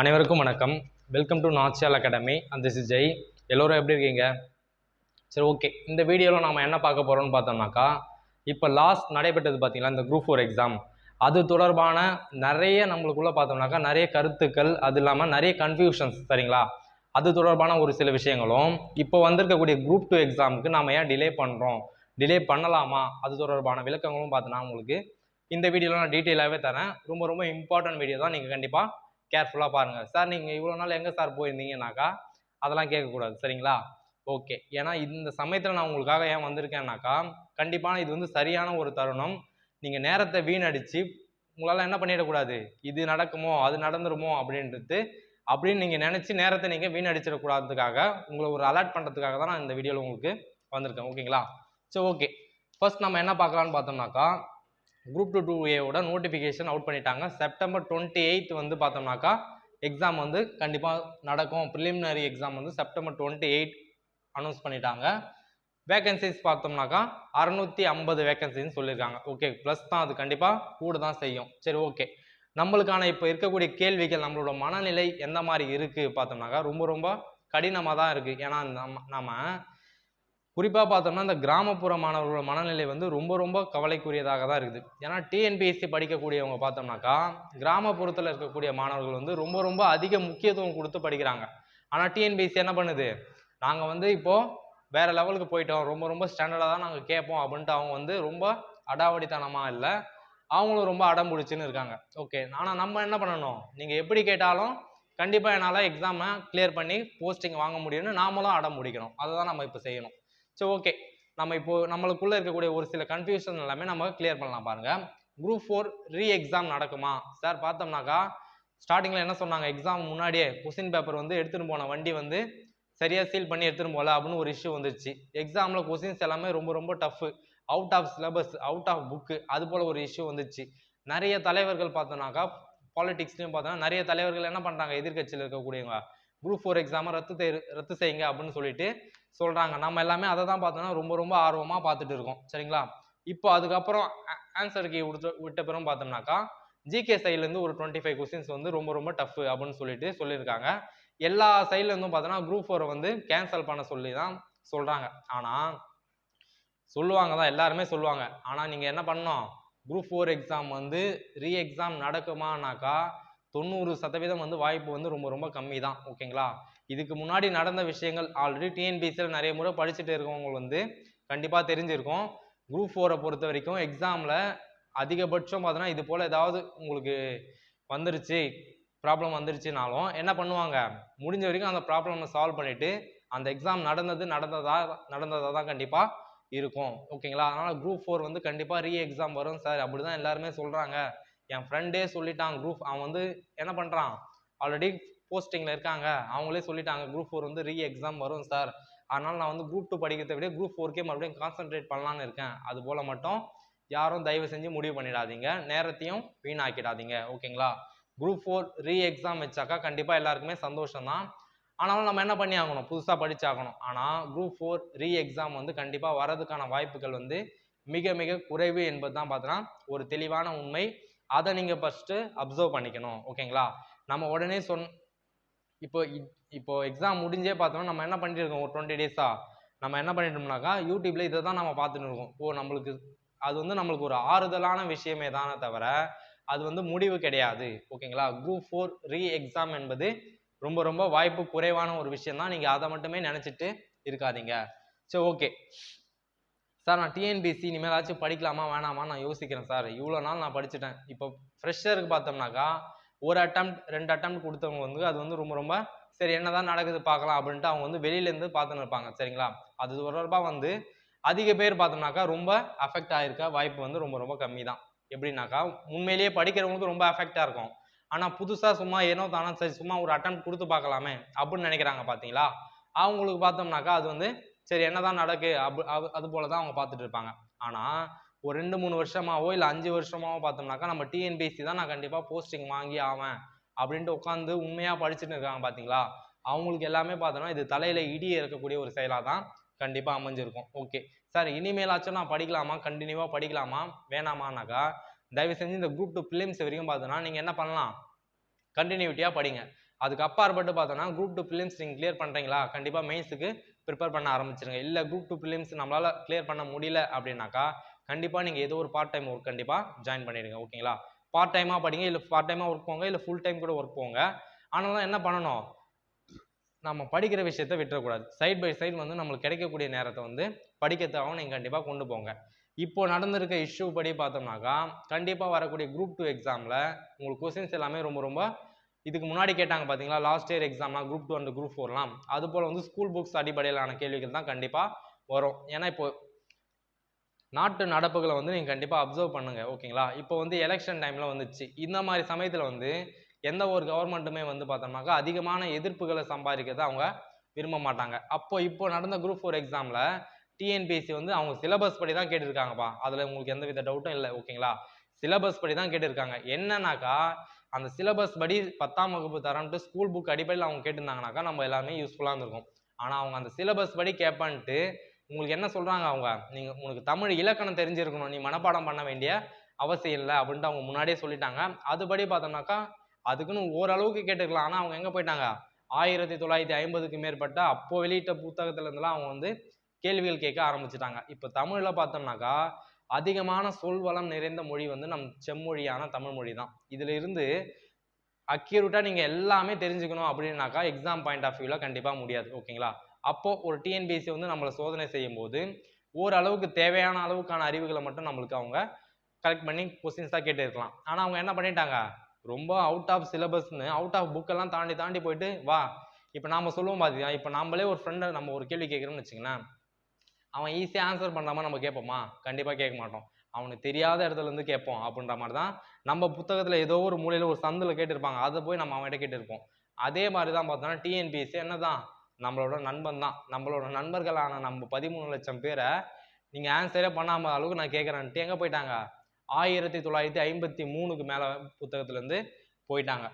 அனைவருக்கும் வணக்கம். Welcome to Nachiyal academy அந்த திஸ் இஸ் ஜெய் எல்லோரும் எப்படி இருக்கீங்க? சரி ஓகே இந்த வீடியோவில் நாம் என்ன பார்க்க போகிறோம்னு பார்த்தோம்னாக்கா இப்போ லாஸ்ட் நடைபெற்றது பார்த்தீங்களா இந்த குரூப் ஃபோர் எக்ஸாம் அது தொடர்பான நிறைய நம்மளுக்குள்ளே பார்த்தோம்னாக்கா நிறைய கருத்துக்கள் அது இல்லாமல் நிறைய கன்ஃபியூஷன்ஸ் சரிங்களா? அது தொடர்பான ஒரு சில விஷயங்களும் இப்போ வந்திருக்கக்கூடிய குரூப் டூ எக்ஸாமுக்கு நாம் ஏன் டிலே பண்ணுறோம் டிலே பண்ணலாமா? அது தொடர்பான விளக்கங்களும் பார்த்தோன்னா உங்களுக்கு இந்த வீடியோவில் நான் டீட்டெயிலாகவே தரேன். ரொம்ப ரொம்ப இம்பார்ட்டன்ட் வீடியோ தான். நீங்கள் கண்டிப்பாக கேர்ஃபுல்லாக பாருங்கள் சார் நீங்கள் இவ்வளோ நாள் எங்கே சார் போயிருந்தீங்கன்னாக்கா அதெல்லாம் கேட்கக்கூடாது. சரிங்களா? ஓகே. ஏன்னா இந்த சமயத்தில் நான் உங்களுக்காக ஏன் வந்திருக்கேன்னாக்கா கண்டிப்பான இது வந்து சரியான ஒரு தருணம். நீங்கள் நேரத்தை வீணடிச்சு உங்களால் என்ன பண்ணிடக்கூடாது? இது நடக்குமோ? அது நடந்துருமோ? அப்படின்றது அப்படின்னு நீங்கள் நினச்சி நேரத்தை நீங்கள் வீணடிச்சிடக்கூடாதுக்காக உங்களை ஒரு அலர்ட் பண்ணுறதுக்காக தான் நான் இந்த வீடியோவில் உங்களுக்கு வந்திருக்கேன். ஓகேங்களா? சரி ஓகே. ஃபர்ஸ்ட் நம்ம என்ன பார்க்கலான்னு பார்த்தோம்னாக்கா குரூப் டூ டூ ஏவோட நோட்டிஃபிகேஷன் அவுட் பண்ணிட்டாங்க. செப்டம்பர் டுவெண்ட்டி எயித் வந்து பார்த்தோம்னாக்கா எக்ஸாம் வந்து கண்டிப்பாக நடக்கும். ப்ரிலிமினரி எக்ஸாம் வந்து செப்டம்பர் டுவெண்ட்டி எயிட் அனௌன்ஸ் பண்ணிட்டாங்க. வேகன்சிஸ் பார்த்தோம்னாக்கா அறநூற்றி ஐம்பது வேகன்சின்னு சொல்லியிருக்காங்க. ஓகே ப்ளஸ் தான் அது கண்டிப்பாக கூட தான் செய்யும். சரி ஓகே நம்மளுக்கான இப்போ இருக்கக்கூடிய கேள்விகள் நம்மளோட மனநிலை எந்த மாதிரி இருக்குது பார்த்தோம்னாக்கா ரொம்ப ரொம்ப கடினமாக தான் இருக்குது ஏன்னா நம்ம நம்ம குறிப்பாக பார்த்தோம்னா இந்த கிராமப்புற மாணவர்களோட மனநிலை வந்து ரொம்ப ரொம்ப கவலைக்குரியதாக தான் இருக்குது. ஏன்னா டிஎன்பிஎஸ்சி படிக்கக்கூடியவங்க பார்த்தோம்னாக்கா கிராமப்புறத்தில் இருக்கக்கூடிய மாணவர்கள் வந்து ரொம்ப ரொம்ப அதிக முக்கியத்துவம் கொடுத்து படிக்கிறாங்க. ஆனால் டிஎன்பிஎஸ்சி என்ன பண்ணுது? நாங்கள் வந்து இப்போது வேறு லெவலுக்கு போயிட்டோம். ரொம்ப ரொம்ப ஸ்டாண்டர்டாக தான் நாங்கள் கேட்போம் அப்படின்ட்டு அவங்க வந்து ரொம்ப அடாவடித்தனமாக இல்லை அவங்களும் ரொம்ப அடம் பிடிச்சின்னு இருக்காங்க. ஓகே ஆனால் நம்ம என்ன பண்ணணும்? நீங்கள் எப்படி கேட்டாலும் கண்டிப்பாக என்னால் எக்ஸாமை கிளியர் பண்ணி போஸ்டிங் வாங்க முடியும்னு நாமளும் அடம் பிடிக்கணும். அதை தான் நம்ம இப்போ செய்யணும். சரி ஓகே நம்ம இப்போ நம்மளுக்குள்ள இருக்கக்கூடிய ஒரு சில கன்ஃபியூஷன் எல்லாமே நம்ம கிளியர் பண்ணலாம் பாருங்க. குரூப் ஃபோர் ரீ எக்ஸாம் நடக்குமா? சார் பார்த்தோம்னாக்கா ஸ்டார்டிங்கில் என்ன சொன்னாங்க? எக்ஸாம் முன்னாடியே கொஸ்டின் பேப்பர் வந்து எடுத்துகிட்டு போன வண்டி வந்து சரியாக சீல் பண்ணி எடுத்துகிட்டு போகல அப்படின்னு ஒரு இஷ்யூ வந்துருச்சு எக்ஸாமில் கொஸ்டின்ஸ் எல்லாமே ரொம்ப ரொம்ப tough out of syllabus out of book அது போல் ஒரு இஷ்யூ வந்துச்சு. நிறைய தலைவர்கள் பார்த்தோம்னாக்கா பாலிடிக்ஸ்லையும் பார்த்தோன்னா நிறைய தலைவர்கள் என்ன பண்ணுறாங்க எதிர்க்கட்சியில் இருக்கக்கூடியவங்க குரூப் ஃபோர் எக்ஸாமை ரத்து ரத்து செய்யுங்க அப்படின்னு சொல்லிட்டு சொல்கிறாங்க நம்ம எல்லாமே அதை தான் பார்த்தோன்னா ரொம்ப ரொம்ப ஆர்வமாக பார்த்துட்டு இருக்கோம். சரிங்களா? இப்போ அதுக்கப்புறம் ஆன்சர் கீ விட்டு விட்ட பிறகு பார்த்தோம்னாக்கா ஜிகே சைட்லேருந்து ஒரு டுவெண்ட்டி ஃபைவ் கொஸ்டின்ஸ் வந்து ரொம்ப ரொம்ப டஃப் அப்படின்னு சொல்லிட்டு சொல்லியிருக்காங்க. எல்லா சைட்லேருந்தும் பார்த்தோன்னா குரூப் ஃபோரை வந்து கேன்சல் பண்ண சொல்லி தான் சொல்கிறாங்க ஆனால் சொல்லுவாங்க தான் எல்லாருமே சொல்லுவாங்க. ஆனால் நீங்கள் என்ன பண்ணணும்? குரூப் ஃபோர் எக்ஸாம் வந்து ரீ எக்ஸாம் நடக்குமானாக்கா தொண்ணூறு சதவீதம் வந்து வாய்ப்பு வந்து ரொம்ப ரொம்ப கம்மி தான். ஓகேங்களா? இதுக்கு முன்னாடி நடந்த விஷயங்கள் ஆல்ரெடி டிஎன்பிசியில் நிறைய முறை படிச்சுட்டு இருக்கவங்க வந்து கண்டிப்பாக தெரிஞ்சிருக்கும். குரூப் ஃபோரை பொறுத்த வரைக்கும் எக்ஸாமில் அதிகபட்சம் பார்த்தோன்னா இது போல் ஏதாவது உங்களுக்கு வந்துருச்சு ப்ராப்ளம் வந்துருச்சுனாலும் என்ன பண்ணுவாங்க? முடிஞ்ச வரைக்கும் அந்த ப்ராப்ளமை சால்வ் பண்ணிவிட்டு அந்த எக்ஸாம் நடந்தது நடந்ததா நடந்ததாக தான் கண்டிப்பாக இருக்கும். ஓகேங்களா அதனால் குரூப் ஃபோர் வந்து கண்டிப்பாக ரீ எக்ஸாம் வரும் சார் அப்படி தான் எல்லாருமே சொல்கிறாங்க என் ஃப்ரெண்டே சொல்லிட்டான் குரூப் அவன் வந்து என்ன பண்ணுறான் ஆல்ரெடி போஸ்டிங்கில் இருக்காங்க. அவங்களே சொல்லிட்டாங்க குரூப் ஃபோர் வந்து ரீ எக்ஸாம் வரும் சார். அதனால் நான் வந்து குரூப் டூ படிக்கிறத விட குரூப் ஃபோர்க்கே மறுபடியும் கான்சென்ட்ரேட் பண்ணலான்னு இருக்கேன். அது போல் மட்டும் யாரும் தயவு செஞ்சு முடிவு பண்ணிடாதீங்க. நேரத்தையும் வீணாக்கிடாதீங்க. ஓகேங்களா? குரூப் ஃபோர் ரீ எக்ஸாம் வச்சாக்கா கண்டிப்பாக எல்லாருக்குமே சந்தோஷம் தான் ஆனாலும் நம்ம என்ன பண்ணி ஆகணும் புதுசாக படித்தாகணும் ஆனால் குரூப் ஃபோர் ரீ எக்ஸாம் வந்து கண்டிப்பாக வரதுக்கான வாய்ப்புகள் வந்து மிக மிக குறைவு என்பது தான் பார்த்தோன்னா ஒரு தெளிவான உண்மை. அதை நீங்கள் ஃபஸ்ட்டு அப்சர்வ் பண்ணிக்கணும். ஓகேங்களா? நம்ம உடனே சொன் இப்போ இப்போ எக்ஸாம் முடிஞ்சே பார்த்தோம்னா நம்ம என்ன பண்ணிட்டு இருக்கோம் ஒரு டுவெண்ட்டி டேஸா நம்ம என்ன பண்ணிட்டோம்னாக்கா யூடியூப்ல இதை தான் நம்ம பார்த்துட்டு இருக்கோம். ஓ நம்மளுக்கு அது வந்து நம்மளுக்கு ஒரு ஆறுதலான விஷயமே தானே தவிர அது வந்து முடிவு கிடையாது. ஓகேங்களா குரூப் ஃபோர் ரீ எக்ஸாம் என்பது ரொம்ப ரொம்ப வாய்ப்பு குறைவான ஒரு விஷயம் தான். நீங்கள் அதை மட்டுமே நினச்சிட்டு இருக்காதீங்க. சரி ஓகே சார் நான் டிஎன்பிசி இனிமேலாச்சும் படிக்கலாமா வேணாமா நான் யோசிக்கிறேன் சார். இவ்வளோ நாள் நான் படிச்சுட்டேன். இப்போ ஃப்ரெஷருக்கு பார்த்தோம்னாக்கா ஒரு அட்டம் ரெண்டு அட்டம் கொடுத்தவங்க வந்து அது வந்து ரொம்ப ரொம்ப சரி என்னதான் நடக்குது பார்க்கலாம் அப்படின்ட்டு அவங்க வந்து வெளியிலேருந்து பார்த்துன்னு இருப்பாங்க சரிங்களா? அது தொடர்பாக வந்து அதிக பேர் பார்த்தோம்னாக்கா ரொம்ப அஃபெக்ட் ஆகிருக்க வாய்ப்பு வந்து ரொம்ப ரொம்ப கம்மி தான் எப்படின்னாக்கா உண்மையிலேயே படிக்கிறவங்களுக்கு ரொம்ப அஃபெக்டாக இருக்கும். ஆனால் புதுசாக சும்மா ஏனோ தானோ சரி சும்மா ஒரு அட்டம் கொடுத்து பார்க்கலாமே அப்படின்னு நினைக்கிறாங்க பார்த்தீங்களா? அவங்களுக்கு பார்த்தோம்னாக்கா அது வந்து சரி என்னதான் நடக்கு அப் அது- அது போல தான் அவங்க பார்த்துட்டு இருப்பாங்க. ஆனால் ஒரு ரெண்டு மூணு வருஷமாவோ இல்லை அஞ்சு வருஷமாவோ பார்த்தோம்னாக்கா நம்ம டிஎன்பிஎஸ்சி தான் நான் கண்டிப்பாக போஸ்டிங் வாங்கி ஆவேன் அப்படின்ட்டு உட்காந்து உண்மையாக படிச்சுட்டு இருக்காங்க பார்த்தீங்களா அவங்களுக்கு எல்லாமே பார்த்தோன்னா இது தலையில் இடியே இருக்கக்கூடிய ஒரு செயலாக தான் கண்டிப்பாக அமைஞ்சிருக்கும். ஓகே சார் இனிமேலாச்சும் நான் படிக்கலாமா? கண்டினியூவாக படிக்கலாமா? வேணாமானாக்கா தயவு செஞ்சு இந்த குரூப் டூ ஃபிலிம்ஸ் வரைக்கும் பார்த்தோன்னா நீங்கள் என்ன பண்ணலாம்? கண்டினியூட்டியாக படிங்க. அதுக்கு அப்பாற்பட்டு பார்த்தோன்னா குரூப் டூ ஃபிலிம்ஸ் நீங்கள் கிளியர் பண்ணுறீங்களா கண்டிப்பாக மெயின்ஸுக்கு ப்ரிப்பேர் பண்ண ஆரம்பிச்சிருங்க. இல்லை குரூப் டூ ஃபிலிம்ஸ் நம்மளால் கிளியர் பண்ண முடியல அப்படின்னாக்கா கண்டிப்பாக நீங்கள் ஏதோ ஒரு பார்ட் டைம் ஒர்க் கண்டிப்பாக ஜாயின் பண்ணிடுங்க ஓகேங்களா பார்ட் டைமாக படிங்க இல்லை பார்ட் டைமாக ஒர்க் போங்க இல்லை ஃபுல் டைம் கூட ஒர்க் போங்க. ஆனால் என்ன பண்ணணும்? நம்ம படிக்கிற விஷயத்த விட்டுறக்கூடாது. சைட் பை சைடு வந்து நம்மளுக்கு கிடைக்கக்கூடிய நேரத்தை வந்து படிக்கிறதுக்காகவும் நீங்கள் கண்டிப்பாக கொண்டு போங்க. இப்போது நடந்திருக்க இஷ்யூ படி பார்த்தோம்னாக்கா கண்டிப்பாக வரக்கூடிய குரூப் டூ எக்ஸாமில் உங்களுக்கு கொஸ்டின்ஸ் எல்லாமே ரொம்ப ரொம்ப இதுக்கு முன்னாடி கேட்டாங்க பார்த்தீங்களா லாஸ்ட் இயர் எக்ஸாம்லாம் குரூப் டூ அண்ட் குரூப் ஃபோர்லாம் அது போல் வந்து ஸ்கூல் புக்ஸ் அடிப்படையிலான கேள்விகள் தான் கண்டிப்பாக வரும். ஏன்னா இப்போ நாட்டு நடப்புகளை வந்து நீங்கள் கண்டிப்பாக அப்சர்வ் பண்ணுங்கள் ஓகேங்களா இப்போ வந்து எலெக்ஷன் டைமில் வந்துச்சு. இந்த மாதிரி சமயத்தில் வந்து எந்த ஒரு கவர்மெண்ட்டுமே வந்து பார்த்தோம்னாக்கா அதிகமான எதிர்ப்புகளை சம்பாதிக்கிறத அவங்க விரும்ப மாட்டாங்க. அப்போ இப்போ நடந்த குரூப் ஃபோர் எக்ஸாமில் டிஎன்பிஎஸ்சி வந்து அவங்க சிலபஸ் படி தான் கேட்டிருக்காங்கப்பா. அதில் உங்களுக்கு எந்த வித டவுட்டும் இல்லை ஓகேங்களா சிலபஸ் படி தான் கேட்டிருக்காங்க. என்னன்னாக்கா அந்த சிலபஸ் படி பத்தாம் வகுப்பு தரம்ட்டு ஸ்கூல் புக் அடிப்படையில் அவங்க கேட்டிருந்தாங்கனாக்கா நம்ம எல்லாமே யூஸ்ஃபுல்லாக இருந்திருக்கும். ஆனால் அவங்க அந்த சிலபஸ் படி கேட்பான்ட்டு உங்களுக்கு என்ன சொல்கிறாங்க அவங்க? நீங்கள் உனக்கு தமிழ் இலக்கணம் தெரிஞ்சிருக்கணும் நீ மனப்பாடம் பண்ண வேண்டிய அவசியம் இல்லை அப்படின்ட்டு அவங்க முன்னாடியே சொல்லிட்டாங்க. அதுபடி பார்த்தோம்னாக்கா அதுக்குன்னு ஓரளவுக்கு கேட்டுக்கலாம். ஆனால் அவங்க எங்கே போயிட்டாங்க? ஆயிரத்தி தொள்ளாயிரத்தி ஐம்பதுக்கு மேற்பட்ட அப்போ வெளியிட்ட புத்தகத்துலேருந்துலாம் அவங்க வந்து கேள்விகள் கேட்க ஆரம்பிச்சிட்டாங்க. இப்போ தமிழில் பார்த்தோம்னாக்கா அதிகமான சொல்வளம் நிறைந்த மொழி வந்து நம் செம்மொழியான தமிழ் மொழி தான் இதில் இருந்து அக்யூரேட்டாக நீங்கள் எல்லாமே தெரிஞ்சுக்கணும் அப்படின்னாக்கா எக்ஸாம் பாயிண்ட் ஆஃப் வியூவில் கண்டிப்பாக முடியாது. ஓகேங்களா? அப்போது ஒரு டிஎன்பிஎஸ்சி வந்து நம்மளை சோதனை செய்யும் போது ஓரளவுக்கு தேவையான அளவுக்கான அறிவுகளை மட்டும் நம்மளுக்கு அவங்க கலெக்ட் பண்ணி கொஸ்டின்ஸாக கேட்டு இருக்கலாம் ஆனால் அவங்க என்ன பண்ணிட்டாங்க? ரொம்ப அவுட் ஆஃப் சிலபஸ்னு அவுட் ஆஃப் புக்கெல்லாம் தாண்டி தாண்டி போயிட்டு வா இப்போ நாம் சொல்லுவோம் பார்த்தீங்கன்னா இப்போ நம்மளே ஒரு ஃப்ரெண்டை நம்ம ஒரு கேள்வி கேட்குறோம்னு வச்சுங்களேன் அவன் ஈஸியாக ஆன்சர் பண்ணாமல் நம்ம கேட்போமா? கண்டிப்பாக கேட்க மாட்டோம். அவனுக்கு தெரியாத இடத்துல இருந்து கேட்போம் அப்படின்ற மாதிரி தான் நம்ம புத்தகத்தில் ஏதோ ஒரு மூலையில் ஒரு சந்தில் கேட்டிருப்பாங்க. அதை போய் நம்ம அவன்கிட்ட கேட்டிருப்போம். அதே மாதிரி தான் பார்த்தோன்னா டிஎன்பிஎஸ்சி என்ன தான் நம்மளோட நண்பன் தான். நம்மளோட நண்பர்களான நம்ம பதிமூணு லட்சம் பேரை நீங்கள் ஆன்சரே பண்ணாம அளவுக்கு நான் கேட்குறேன்ட்டு எங்கே போயிட்டாங்க? ஆயிரத்தி தொள்ளாயிரத்தி ஐம்பத்தி மூணுக்கு மேலே புத்தகத்துலேருந்து போயிட்டாங்க.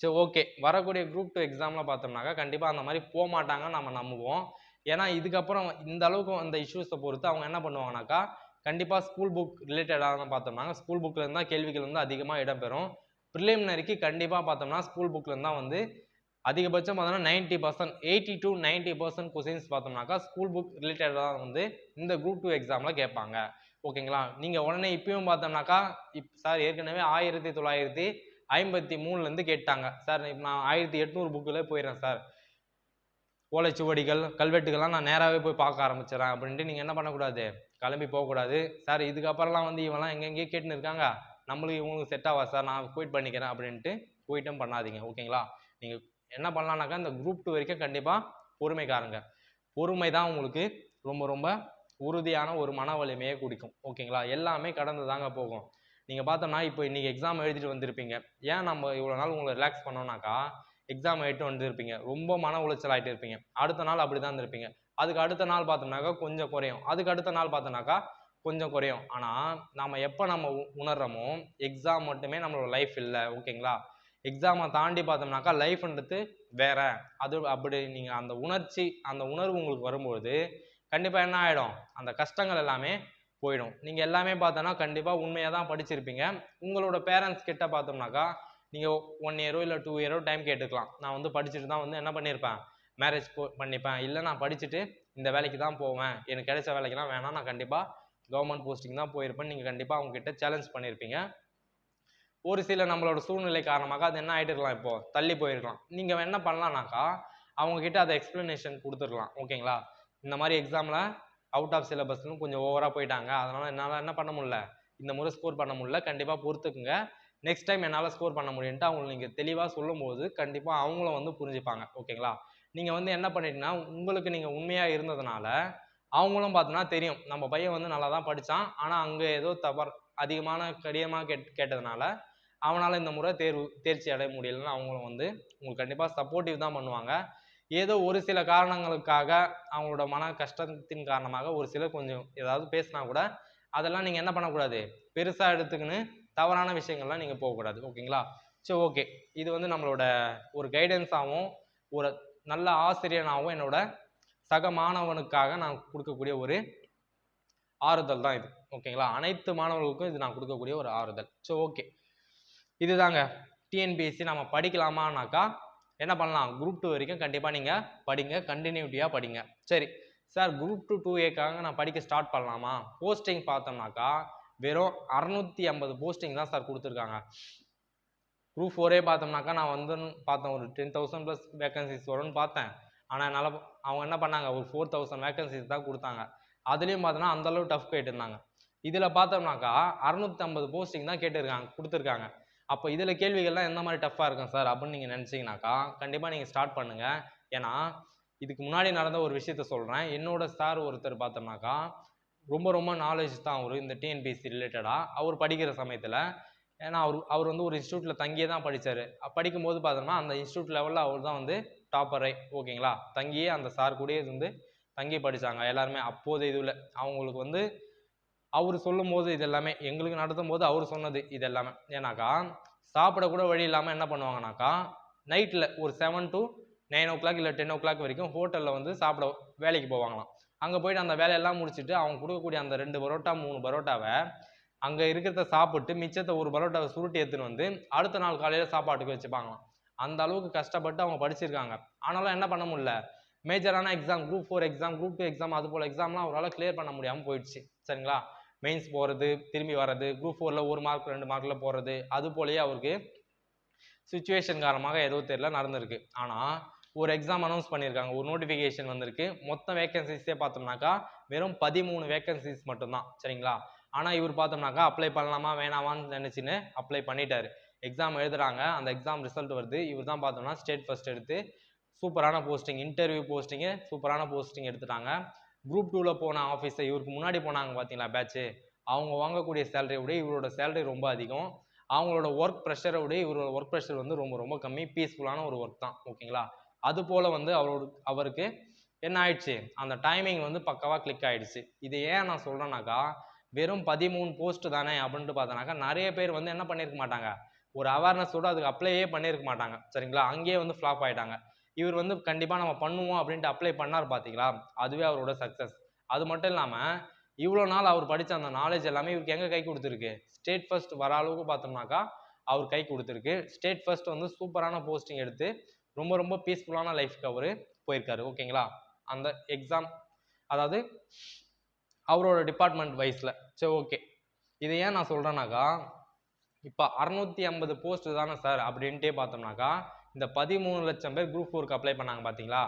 சரி ஓகே வரக்கூடிய குரூப் டூ எக்ஸாமில் பார்த்தோம்னாக்கா கண்டிப்பாக அந்த மாதிரி போக மாட்டாங்க நம்ம நம்புவோம். ஏன்னா இதுக்கப்புறம் இந்த அளவுக்கு அந்த இஷ்யூஸை பொறுத்து அவங்க என்ன பண்ணுவாங்கனாக்கா கண்டிப்பாக ஸ்கூல் புக் ரிலேட்டடாக பார்த்தோம்னா ஸ்கூல் புக்கில் இருந்தால் கேள்விகள் வந்து அதிகமாக இடம்பெறும். ப்ரிலிமினரிக்கு கண்டிப்பாக பார்த்தோம்னா ஸ்கூல் புக்கில் இருந்தால் வந்து அதிகபட்சம் பார்த்தோம்னா ninety percent eighty to ninety percent questions பார்த்தோம்னாக்கா ஸ்கூல் புக் ரிலேட்டடாக வந்து இந்த குரூப் டூ எக்ஸாமில் கேட்பாங்க. ஓகேங்களா நீங்கள் உடனே இப்பயும் பார்த்தோம்னாக்கா இப் சார் ஏற்கனவே ஆயிரத்தி தொள்ளாயிரத்தி ஐம்பத்தி மூணுலேருந்து கேட்டாங்க. சார் இப்போ நான் ஆயிரத்தி எட்நூறு புக்கில் போயிடுறேன் சார் ஓலைச்சுவடிகள் கல்வெட்டுகள்லாம் நான் நேராகவே போய் பார்க்க ஆரம்பிச்சிடறேன் அப்படின்ட்டு நீங்கள் என்ன பண்ணக்கூடாது? கிளம்பி போகக்கூடாது. சார் இதுக்கப்புறம்லாம் வந்து இவன்லாம் எங்கெங்கே கேட்டுன்னு இருக்காங்க. நம்மளுக்கு இவங்களுக்கு செட் ஆவா சார் நான் குயிட் பண்ணிக்கிறேன் அப்படின்ட்டு குயிட்டும் பண்ணாதீங்க. ஓகேங்களா நீங்கள் என்ன பண்ணலான்னாக்கா இந்த குரூப் டூ வரைக்கும் கண்டிப்பாக பொறுமைக்காரங்க பொறுமை தான் உங்களுக்கு ரொம்ப ரொம்ப உறுதியான ஒரு மன வலிமையை குடிக்கும். ஓகேங்களா? எல்லாமே கடந்து தாங்க போகும். நீங்கள் பார்த்தோம்னா இப்போ இன்றைக்கி எக்ஸாம் எழுதிட்டு வந்திருப்பீங்க. ஏன் நம்ம இவ்வளோ நாள் உங்களை ரிலாக்ஸ் பண்ணோம்னாக்கா எக்ஸாம் எழுதிட்டு வந்துருப்பீங்க. ரொம்ப மன உளைச்சல் ஆகிட்டு இருப்பீங்க. அடுத்த நாள் அப்படி தான் இருந்திருப்பீங்க. அதுக்கு அடுத்த நாள் பார்த்தோம்னாக்கா கொஞ்சம் குறையும். அதுக்கு அடுத்த நாள் பார்த்தோம்னாக்கா கொஞ்சம் குறையும். ஆனால் நாம் எப்போ நம்ம உணர்றோமோ எக்ஸாம் மட்டுமே நம்மளோட லைஃப் இல்லை. ஓகேங்களா? எக்ஸாமை தாண்டி பார்த்தோம்னாக்கா லைஃப்ன்றது வேற. அது அப்படி நீங்கள் அந்த உணர்ச்சி அந்த உணர்வு உங்களுக்கு வரும்போது கண்டிப்பாக என்ன ஆகிடும் அந்த கஷ்டங்கள் எல்லாமே போயிடும். நீங்கள் எல்லாமே பார்த்தோன்னா கண்டிப்பாக உண்மையாக தான் படிச்சிருப்பீங்க. உங்களோட பேரண்ட்ஸ் கிட்ட பார்த்தோம்னாக்கா நீங்கள் ஒன் இயரோ இல்லை டூ இயரோ டைம் கேட்டுக்கலாம். நான் வந்து படிச்சுட்டு தான் வந்து என்ன பண்ணியிருப்பேன் மேரேஜ் போ பண்ணிப்பேன். இல்லை நான் படிச்சுட்டு இந்த வேலைக்கு தான் போவேன். எனக்கு கிடைச்ச வேலைக்கெல்லாம் வேணாம். நான் கண்டிப்பாக கவர்மெண்ட் போஸ்டிங் தான் போயிருப்பேன். நீங்கள் கண்டிப்பாக அவங்க கிட்ட சேலஞ்ச் பண்ணியிருப்பீங்க ஒரு சில நம்மளோட சூழ்நிலை காரணமாக அது என்ன ஆகிட்டு இருக்கலாம் இப்போ? தள்ளி போயிருக்கலாம். நீங்கள் என்ன பண்ணலாம்னாக்கா அவங்கக்கிட்ட அதை எக்ஸ்ப்ளனேஷன் கொடுத்துருக்கலாம் ஓகேங்களா? இந்த மாதிரி எக்ஸாமில் அவுட் ஆஃப் சிலபஸ்னு கொஞ்சம் ஓவராக போயிட்டாங்க. அதனால் என்னால் என்ன பண்ண முடியல? இந்த முறை ஸ்கோர் பண்ண முடியல. கண்டிப்பாக பொறுத்துக்குங்க. நெக்ஸ்ட் டைம் என்னால் ஸ்கோர் பண்ண முடியும்ட்டு அவங்களுக்கு நீங்கள் தெளிவாக சொல்லும்போது கண்டிப்பாக அவங்களும் வந்து புரிஞ்சுப்பாங்க. ஓகேங்களா? நீங்கள் வந்து என்ன பண்ணிட்டீங்கன்னா உங்களுக்கு நீங்கள் உண்மையாக இருந்ததுனால அவங்களும் பார்த்தோன்னா தெரியும். நம்ம பையன் வந்து நல்லா தான் படித்தான் ஆனால் அங்கே ஏதோ தவறு அதிகமான கடினமாக கேட் கேட்டதுனால அவனால் இந்த முறை தேர்வு தேர்ச்சி அடைய முடியலன்னு அவங்களும் வந்து உங்களுக்கு கண்டிப்பாக சப்போர்ட்டிவ் தான் பண்ணுவாங்க. ஏதோ ஒரு சில காரணங்களுக்காக அவங்களோட மன கஷ்டத்தின் காரணமாக ஒரு சிலர் கொஞ்சம் ஏதாவது பேசினா கூட அதெல்லாம் நீங்கள் என்ன பண்ணக்கூடாது? பெருசாக எடுத்துக்கின்னு தவறான விஷயங்கள்லாம் நீங்கள் போகக்கூடாது. ஓகேங்களா? சரி ஓகே. இது வந்து நம்மளோட ஒரு கைடன்ஸாகவும் ஒரு நல்ல ஆசிரியனாகவும் என்னோட சக மாணவனுக்காக நான் கொடுக்கக்கூடிய ஒரு ஆறுதல் தான் இது. ஓகேங்களா? அனைத்து மாணவர்களுக்கும் இது நான் கொடுக்கக்கூடிய ஒரு ஆறுதல். So okay. இதுதாங்க. டிஎன்பிஎஸ்சி நம்ம படிக்கலாமான்னாக்கா என்ன பண்ணலாம்? குரூப் டூ வரைக்கும் கண்டிப்பாக நீங்கள் படிங்க. கண்டினியூட்டியாக படிங்க. சரி. சார் குரூப் டூ டூ ஏக்காக நான் படிக்க ஸ்டார்ட் பண்ணலாமா? போஸ்டிங் பார்த்தோம்னாக்கா வெறும் அறநூற்றி ஐம்பது போஸ்டிங் தான் சார் கொடுத்துருக்காங்க. குரூப் ஃபோரே பார்த்தோம்னாக்கா நான் வந்து பார்த்தேன் ஒரு டென் தௌசண்ட் ப்ளஸ் வேகன்சிஸ் வரும்னு பார்த்தேன். ஆனால் என்னால் அவங்க என்ன பண்ணாங்க? ஒரு ஃபோர் தௌசண்ட் வேகன்சிஸ் தான் கொடுத்தாங்க. அதுலேயும் பார்த்தோன்னா அந்தளவு டஃப் கேட்டிருந்தாங்க இதில் பார்த்தோம்னாக்கா அறநூற்றம்பது போஸ்டிங் தான் கேட்டிருக்காங்க கொடுத்துருக்காங்க. அப்போ இதில் கேள்விகள்லாம் எந்த மாதிரி டஃப்பாக இருக்கும் சார் அப்படின்னு நீங்கள் நினச்சிங்கனாக்கா கண்டிப்பாக நீங்கள் ஸ்டார்ட் பண்ணுங்கள் ஏன்னா இதுக்கு முன்னாடி நடந்த ஒரு விஷயத்த சொல்கிறேன் என்னோட சார் ஒருத்தர் பார்த்தோம்னாக்கா ரொம்ப ரொம்ப நாலேஜ் தான் அவர். இந்த டிஎன்பிஎஸ்சி ரிலேட்டடாக அவர் படிக்கிற சமயத்தில் ஏன்னா அவர் அவர் வந்து ஒரு இன்ஸ்டியூட்டில் தங்கியே தான் படித்தார் படிக்கும்போது பார்த்தோம்னா அந்த இன்ஸ்டியூட் லெவலில் அவர் தான் வந்து டாப்பரை ஓகேங்களா தங்கியே அந்த சார் கூடயே வந்து தங்கி படித்தாங்க எல்லாருமே. அப்போது இதுவில் அவங்களுக்கு வந்து அவர் சொல்லும்போது இது எல்லாமே எங்களுக்கு நடத்தும் போது அவர் சொன்னது இது எல்லாமே ஏன்னாக்கா சாப்பிடக்கூட வழி இல்லாமல் என்ன பண்ணுவாங்கனாக்கா நைட்டில் ஒரு seven to nine o'clock இல்லை டென் ஓ கிளாக் வரைக்கும் ஹோட்டலில் வந்து சாப்பிட வேலைக்கு போவாங்களாம். அங்கே போயிட்டு அந்த வேலையெல்லாம் முடிச்சுட்டு அவங்க கொடுக்கக்கூடிய அந்த ரெண்டு பரோட்டா மூணு பரோட்டாவை அங்கே இருக்கிறத சாப்பிட்டு மிச்சத்தை ஒரு பரோட்டாவை சுருட்டி எடுத்துன்னு வந்து அடுத்த நாள் காலையில் சாப்பாட்டுக்கு வச்சுப்பாங்களாம். அந்த அளவுக்கு கஷ்டப்பட்டு அவங்க படிச்சிருக்காங்க. ஆனாலும் என்ன பண்ண முடியல? மேஜரான exam group four exam group two exam அது போல் எக்ஸாம்லாம் அவரால் கிளியர் பண்ண முடியாமல் போயிடுச்சு. சரிங்களா? மெயின்ஸ் போகிறது திரும்பி வர்றது குரூப் ஃபோரில் ஒரு மார்க் ரெண்டு மார்க்கில் போகிறது அது போலயே அவருக்கு சுச்சுவேஷன் காரணமாக ஏதோ தெரியல நடந்திருக்கு. ஆனால் ஒரு எக்ஸாம் அனௌன்ஸ் பண்ணியிருக்காங்க ஒரு நோட்டிஃபிகேஷன் வந்திருக்கு. மொத்த வேகன்சிஸே பார்த்தோம்னாக்கா வெறும் பதிமூணு வேகன்சிஸ் மட்டும்தான் சரிங்களா? ஆனால் இவர் பார்த்தோம்னாக்கா அப்ளை பண்ணலாமா வேணாமான்னு நினச்சின்னு அப்ளை பண்ணிட்டாரு. எக்ஸாம் எழுதுறாங்க அந்த எக்ஸாம் ரிசல்ட் வருது. இவர் தான் பார்த்தோம்னா ஸ்டேட் ஃபர்ஸ்ட் எடுத்து சூப்பரான போஸ்டிங் இன்டர்வியூ போஸ்டிங்கு சூப்பரான போஸ்டிங் எடுத்துட்டாங்க. குரூப் டூவில் போன ஆஃபீஸர் இவருக்கு முன்னாடி போனாங்க பார்த்தீங்களா பேட்ச்சு அவங்க வாங்கக்கூடிய சேலரியை விட இவரோட சேலரி ரொம்ப அதிகம். அவங்களோட ஒர்க் ப்ரெஷரை விட இவரோட ஒர்க் ப்ரெஷர் வந்து ரொம்ப ரொம்ப கம்மி. பீஸ்ஃபுல்லான ஒரு ஒர்க் தான் ஓகேங்களா அது போல் வந்து அவரோட அவருக்கு என்ன ஆயிடுச்சு? அந்த டைமிங் வந்து பக்காவாக கிளிக் ஆகிடுச்சு இது ஏன் நான் சொல்கிறேன்னாக்கா வெறும் பதிமூணு போஸ்ட் தானே அப்படின்ட்டு பார்த்தோன்னாக்கா நிறைய பேர் வந்து என்ன பண்ணியிருக்க மாட்டாங்க? ஒரு அவேர்னஸோட அதுக்கு அப்ளையே பண்ணியிருக்க மாட்டாங்க சரிங்களா? அங்கேயே வந்து ஃப்ளாப் ஆகிட்டாங்க இவர் வந்து கண்டிப்பாக நம்ம பண்ணுவோம் அப்படின்ட்டு அப்ளை பண்ணார் பார்த்தீங்களா அதுவே அவரோட சக்ஸஸ் அது மட்டும் இல்லாமல் இவ்வளோ நாள் அவர் படித்த அந்த நாலேஜ் எல்லாமே இவருக்கு எங்கே கை கொடுத்துருக்கு? ஸ்டேட் ஃபர்ஸ்ட் வர அளவுக்கு பார்த்தோம்னாக்கா அவர் கை கொடுத்துருக்கு. ஸ்டேட் ஃபர்ஸ்ட் வந்து சூப்பரான போஸ்டிங் எடுத்து ரொம்ப ரொம்ப பீஸ்ஃபுல்லான லைஃப்க்கு அவர் போயிருக்காரு. ஓகேங்களா அந்த எக்ஸாம் அதாவது அவரோட டிபார்ட்மெண்ட் வைஸில் சரி ஓகே இதை ஏன் நான் சொல்கிறேன்னாக்கா இப்போ அறநூற்றி ஐம்பது போஸ்ட் தானே சார் அப்படின்ட்டே பார்த்தோம்னாக்கா இந்த பதிமூணு லட்சம் பேர் குரூப் ஃபோருக்கு அப்ளை பண்ணாங்க பார்த்தீங்களா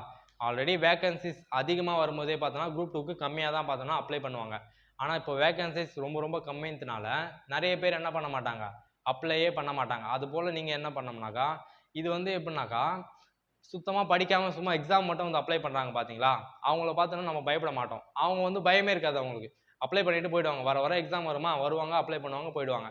ஆல்ரெடி வேகன்சிஸ் அதிகமாக வரும்போதே பார்த்தோன்னா குரூப் டூக்கு கம்மியாக தான் பார்த்தோன்னா அப்ளை பண்ணுவாங்க. ஆனால் இப்போ வேகன்சிஸ் ரொம்ப ரொம்ப கம்மின்றனால நிறைய பேர் என்ன பண்ண மாட்டாங்க? அப்ளையே பண்ண மாட்டாங்க. அது போல் நீங்கள் என்ன பண்ணோம்னாக்கா இது வந்து எப்படின்னாக்கா சுத்தமாக படிக்காமல் சும்மா எக்ஸாம் மட்டும் வந்து அப்ளை பண்ணுறாங்க பார்த்தீங்களா அவங்கள பார்த்தோன்னா நம்ம பயப்பட மாட்டோம். அவங்க வந்து பயமே இருக்காது அவங்களுக்கு. அப்ளை பண்ணிட்டு போயிடுவாங்க. வர வர எக்ஸாம் வருமா? வருவாங்க. அப்ளை பண்ணுவாங்க போயிடுவாங்க.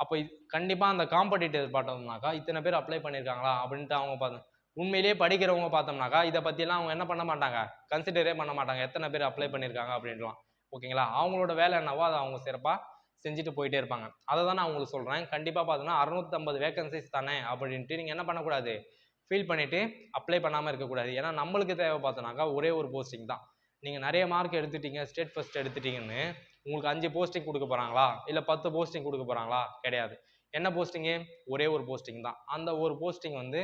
அப்போ கண்டிப்பாக அந்த காம்படிட்டிவ் பார்த்தோம்னாக்கா இத்தனை பேர் அப்ளை பண்ணியிருக்காங்களா அப்படின்ட்டு அவங்க பார்த்தோம் உண்மையிலேயே படிக்கிறவங்க பார்த்தோம்னாக்கா இதை பற்றிலாம் அவங்க என்ன பண்ண மாட்டாங்க? கன்சிடரே பண்ண மாட்டாங்க. எத்தனை பேர் அப்ளை பண்ணியிருக்காங்க அப்படின்ட்டுலாம். ஓகேங்களா அவங்களோட வேலை என்னவோ அதை அவங்க சிறப்பாக செஞ்சுட்டு போயிட்டே இருப்பாங்க. அதை தான் நான் உங்களுக்கு சொல்கிறேன் கண்டிப்பாக பார்த்தோன்னா அறுநூத்தம்பது வேகன்சிஸ் தானே அப்படின்ட்டு நீங்கள் என்ன பண்ணக்கூடாது? ஃபீல் பண்ணிவிட்டு அப்ளை பண்ணாமல் இருக்கக்கூடாது. ஏன்னா நம்மளுக்கு தேவை பார்த்தோன்னாக்கா ஒரே ஒரு போஸ்டிங் தான். நீங்கள் நிறைய மார்க் எடுத்துட்டீங்க ஸ்டேட் ஃபர்ஸ்ட் எடுத்துட்டீங்கன்னு உங்களுக்கு அஞ்சு போஸ்டிங் கொடுக்க போகிறாங்களா இல்லை பத்து போஸ்டிங் கொடுக்க போகிறாங்களா கிடையாது. என்ன போஸ்டிங்கு ஒரே ஒரு போஸ்டிங் தான். அந்த ஒரு போஸ்டிங் வந்து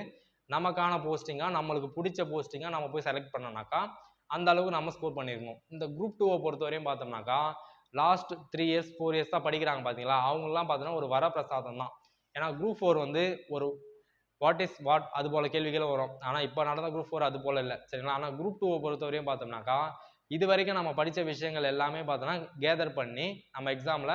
நமக்கான போஸ்டிங்காக நம்மளுக்கு பிடிச்ச போஸ்டிங்காக நம்ம போய் செலக்ட் பண்ணோம்னாக்கா அந்த அளவுக்கு நம்ம ஸ்கோர் பண்ணியிருக்கணும் இந்த குரூப் டூவை பொறுத்த வரையும் பார்த்தோம்னாக்கா last three years four years தான் படிக்கிறாங்க பார்த்தீங்களா? அவங்களாம் பார்த்தோன்னா ஒரு வரப்பிரசாதம் தான். ஏன்னா குரூப் ஃபோர் வந்து ஒரு வாட் இஸ் வாட் அது போல் கேள்விகளும் வரும். ஆனால் இப்போ நடந்த குரூப் ஃபோர் அது போல் இல்லை. சரிங்களா? ஆனால் குரூப் டூவை பொறுத்தவரையும் பார்த்தோம்னாக்கா இது வரைக்கும் நம்ம படித்த விஷயங்கள் எல்லாமே பார்த்தோன்னா கேதர் பண்ணி நம்ம எக்ஸாமில்